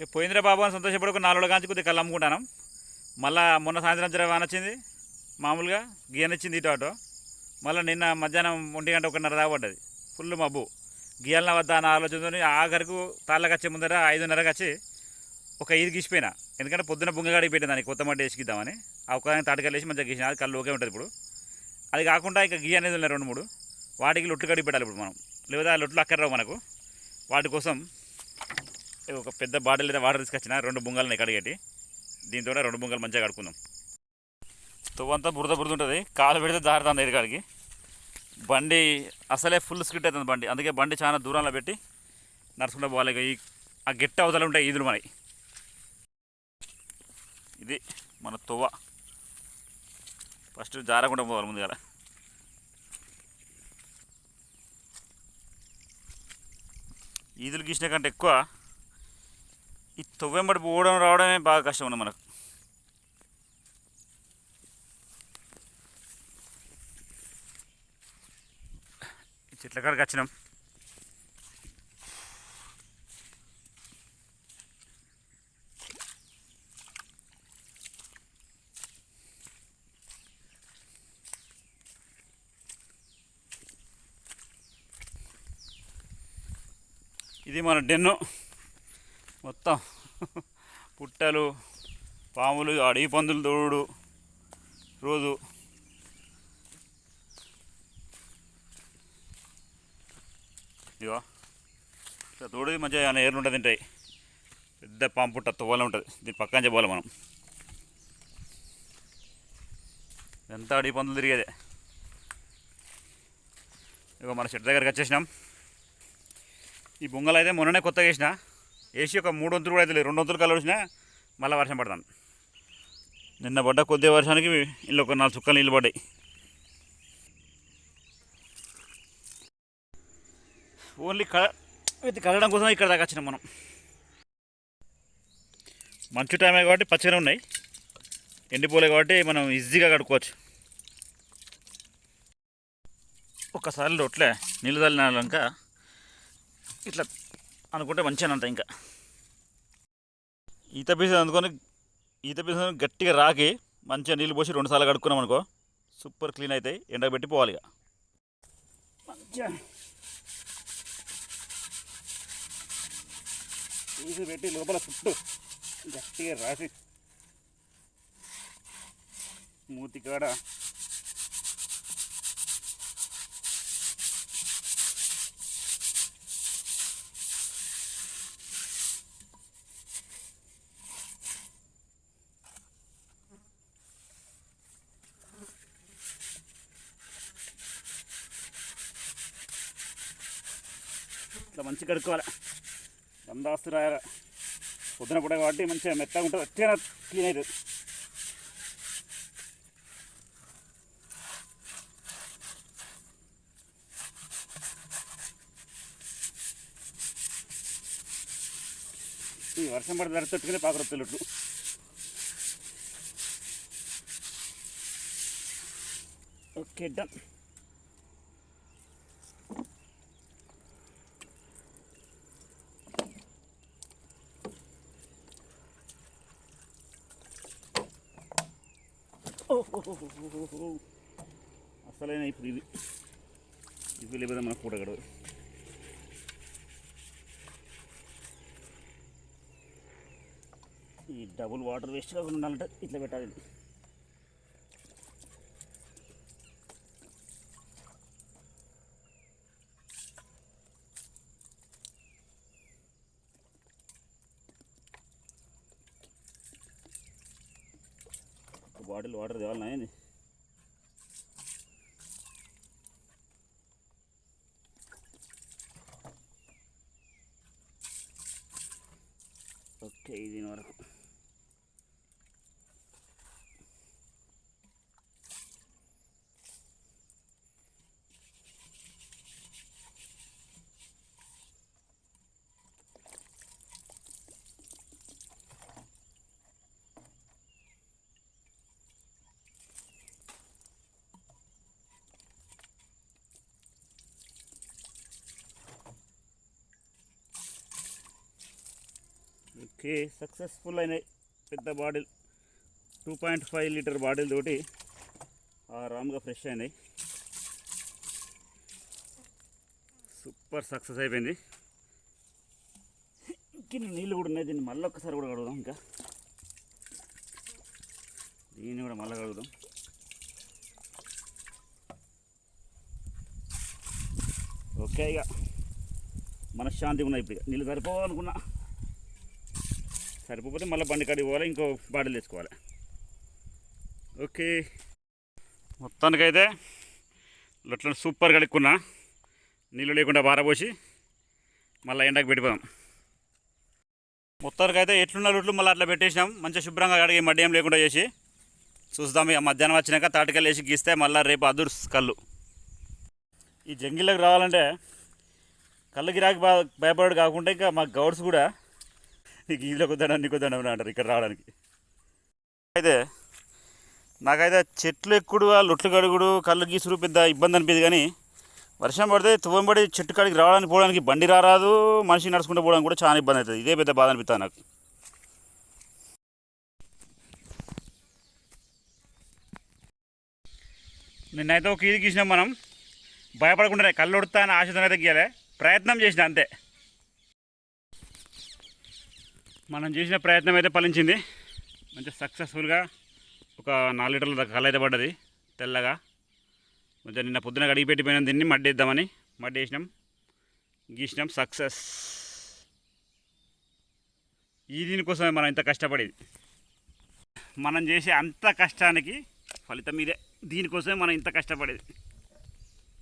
ఇక పోయిందిరా బాబు అని సంతోషపడి నాలుగు కాంచి కొద్దిగా కళ్ళు అమ్ముకుంటాను. మళ్ళా మొన్న సాయంత్రం జర వాన వచ్చింది మామూలుగా గీయనొచ్చింది ఇటు అటు. మళ్ళీ నిన్న మధ్యాహ్నం ఒంటి గంట ఒకటిన్నర రాబడ్డది ఫుల్ మబ్బు. గీయాలన వద్ద అన్న ఆలోచనతో ఆఖరికి తాళ్ళకి వచ్చే ముందర ఐదున్నరకు వచ్చి ఒక ఐదు గీసిపోయినా. ఎందుకంటే పొద్దున బుంగగాడికి పెట్టింది దానికి కొత్త మట్టి వేసిద్దామని ఆ ఒక్క తాటికలు వేసి మంచిగా గీసిన అది కళ్ళు ఓకే ఉంటుంది ఇప్పుడు. అది కాకుండా ఇంకా గీ అనేది ఉన్నాయి రెండు మూడు. వాటికి లొట్లు కడిగి పెట్టాలి ఇప్పుడు మనం. లేదా లొట్లు అక్కర్రావు మనకు. వాటి కోసం ఒక పెద్ద బాటిల్ లేదా వాటర్ తీసుకొచ్చిన రెండు బుంగలు కడిగేటి. దీంతో రెండు బుంగాలు మంచిగా కడుక్కుందాం. తువ్వంతా బురద బురద ఉంటుంది కాలు పెడితే జారుతుంది ఎడకాడికి బండి అసలే ఫుల్ స్కిట్ అవుతుంది బండి. అందుకే బండి చాలా దూరంలో పెట్టి నడుచుకుంటూ పోవాలి. ఈ ఆ గెట్ట అవతల ఉంటాయి ఈదులు మనకి ఇది మన తువ్వ. ఫస్ట్ జారకుండా పోవాలి ముందుగా ఈదులు గీసిన కంటే ఎక్కువ ఈ తువ్వెంబడి పోవడం రావడమే బాగా కష్టం ఉంది మనకు. ఈ చెట్ల కాడికి వచ్చినాం. ఇది మన డెన్ను. మొత్తం. పుట్టలు పాములు అడవి పందులు దూడు రోజు. ఇదిగో ఇట్లా తోడు మంచిగా ఏర్లు ఉంటుంది తింటాయి. పెద్ద పాము పుట్ట తువ్వాల ఉంటుంది. దీని పక్కన చెప్పాలి మనం. ఎంత అడవి పందులు తిరిగేదే. ఇగో మన చెట్టు దగ్గరికి వచ్చేసినాం. ఈ బొంగలు అయితే మొన్ననే కొత్తగా వేసిన. వేసి ఒక మూడు వంతులు కూడా అయితే లేదు. రెండు వంతులు కలర్ వచ్చినా మళ్ళీ వర్షం పడతాను నిన్న పడ్డ కొద్ది వర్షానికి ఇల్లు ఒక నాలుగు చుక్కలు నీళ్ళు పడ్డాయి. ఓన్లీ కడ ఇది కడగడం కోసం ఇక్కడ దాకా వచ్చినాం మనం. మంచు టైమే కాబట్టి పచ్చగా ఉన్నాయి. ఎండిపోలే కాబట్టి మనం ఈజీగా కడుక్కోవచ్చు. ఒక్కసారి రొట్లే నీళ్ళు తల్లినాక ఇట్లా అనుకుంటే మంచిగా అంత ఇంకా. ఈత పీసు అందుకొని ఈత పీసు గట్టిగా రాకి మంచిగా నీళ్ళు పోసి రెండు సార్లు కడుక్కున్నాం అనుకో సూపర్ క్లీన్ అవుతాయి ఎండకు పెట్టి పోవాలి ఇక. మంచిగా పీసు పెట్టి లోపల చుట్టూ గట్టిగా రాసి మూతి కాడ ఇట్లా మంచిగా కడుక్కోవాలి. బందాస్తు రాయాలి పొద్దున పూట కాబట్టి మంచిగా మెత్తగా ఉంటుంది. వచ్చేనా క్లీన్ అవుతుంది ఈ వర్షం పడి ధరతట్టుకునే పాకరొత్తులుట్లు ఓకే డన్. అసలైన ఇప్పుడు ఇది. ఇవి లేకపోతే మన పూట ఈ డబుల్ వాటర్ వేస్ట్ కాకుండా ఉండాలంటే ఇట్లా పెట్టాలి. బాటిల్ వాటర్ తేవాలి నాయని ఓకే సక్సెస్ఫుల్ అయినాయి. పెద్ద bottle two point five litre bottle తోటి ఆరామ్గా ఫ్రెష్ అయినాయి. సూపర్ సక్సెస్ అయిపోయింది. ఇంక నీళ్ళు కూడా ఉన్నాయి దీన్ని మళ్ళీ ఒక్కసారి కూడా కడుగుదాం ఇంకా. దీన్ని కూడా మళ్ళీ కడుగుదాం. ఓకే ఇక మనశ్శాంతి ఉన్నాయి ఇప్పుడు ఇక. నీళ్ళు సరిపోవాలనుకున్నా. సరిపోతే మళ్ళీ బండి కాడికి పోవాలి ఇంకో బాటిల్ తెచ్చుకోవాలి ఓకే. మొత్తానికైతే లొట్ల సూపర్ కడుక్కున్నా. నీళ్ళు లేకుండా బారబోసి మళ్ళీ ఎండకు పెట్టిపోదాం మొత్తానికైతే ఎట్లున్న లొట్లు మళ్ళీ అట్లా పెట్టేసినాం. మంచిగా శుభ్రంగా కడిగి మడ్డి ఏం లేకుండా చేసి చూస్తాం ఇక మధ్యాహ్నం వచ్చినాక తాటికల్లు వేసి గీస్తే మళ్ళీ రేపు అదురు కళ్ళు. ఈ జంగిల్లోకి రావాలంటే కళ్ళు గిరాకి బా భయపడు కాకుండా ఇంకా మా గౌడ్స్ కూడా నీకు ఇందులో కొద్దాం నీకు కొద్దాం అంటారు ఇక్కడ రావడానికి. అయితే నాకైతే చెట్లు ఎక్కుడు ఆ లొట్లు కడుగుడు కళ్ళు గీసుడు పెద్ద ఇబ్బంది అనిపించింది కానీ వర్షం పడితే తువ్వంబడి చెట్టు కాడికి రావడానికి పోవడానికి బండి రారాదు మనిషి నడుచుకుంటూ పోవడానికి కూడా చాలా ఇబ్బంది అవుతుంది. ఇదే పెద్ద బాధ అనిపిస్తుంది నాకు. నిన్నైతే ఒక ఇది గీసినాం మనం. భయపడకుండా కళ్ళు ఉడతా అని ఆశతో గీయాలి. ప్రయత్నం చేసిన అంతే. మనం చేసిన ప్రయత్నం అయితే ఫలించింది. మంచి సక్సెస్ఫుల్గా ఒక నాలుగు లీటర్ల దాకా కళ్ళు అయితే పడ్డది తెల్లగా. కొంచెం నిన్న పొద్దున కడిగి పెట్టిపోయిన దీన్ని మడ్డేద్దామని మడ్డి వేసినాం గీసినాం సక్సెస్ ఈ దీనికోసమే మనం ఇంత కష్టపడేది. మనం చేసే అంత కష్టానికి ఫలితం ఇదే. దీనికోసమే మనం ఇంత కష్టపడేది.